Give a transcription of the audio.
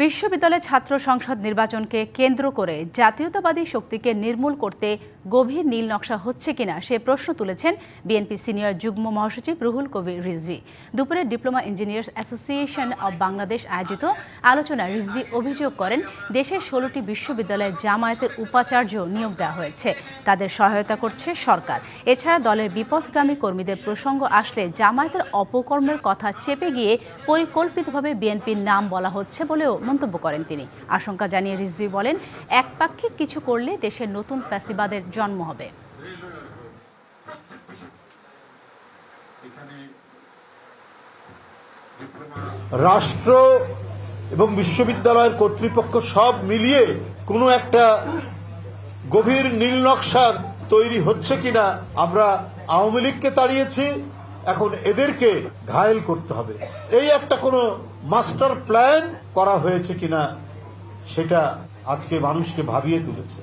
বিশ্ববিদ্যালয় ছাত্র সংসদ নির্বাচনকে কেন্দ্র করে জাতীয়তাবাদী শক্তিকে নির্মূল করতে গভীর নীল নকশা হচ্ছে কিনা সে প্রশ্ন তুলেছেন বিএনপি সিনিয়র যুগ্ম মহাসচিব রুহুল কবির রিজভি। দুপুরে diploma engineers association of Bangladesh আয়োজিত আলোচনায় রিজভি অভিযোগ করেন দেশের ষোলোটি বিশ্ববিদ্যালয়ের জামায়াতের উপাচার্য নিয়োগ দেওয়া হয়েছে। তাদের সহায়তা করছে সরকার। এছাড়া দলের বিপথগামী কর্মীদের প্রসঙ্গ আসলে জামায়াতের অপকর্মের কথা চেপে গিয়ে পরিকল্পিতভাবে বিএনপির নাম বলা হচ্ছে বলেও মন্তব্য করেন তিনি। আশঙ্কা জানিয়ে রিজভি বলেন, একপাক্ষিক কিছু করলে দেশের নতুন ফ্যাসিবাদের জন্ম হবে। রাষ্ট্র এবং বিশ্ববিদ্যালয়ের কর্তৃপক্ষ সব মিলিয়ে কোনো একটা গভীর নীল নকশার তৈরি হচ্ছে কিনা আমরা আওয়ামী লীগকে তাড়িয়েছি, এখন এদেরকে ঘায়েল করতে হবে। এই একটা কোনো মাস্টার প্ল্যান করা হয়েছে কিনা সেটা আজকে মানুষকে ভাবিয়ে তুলেছে।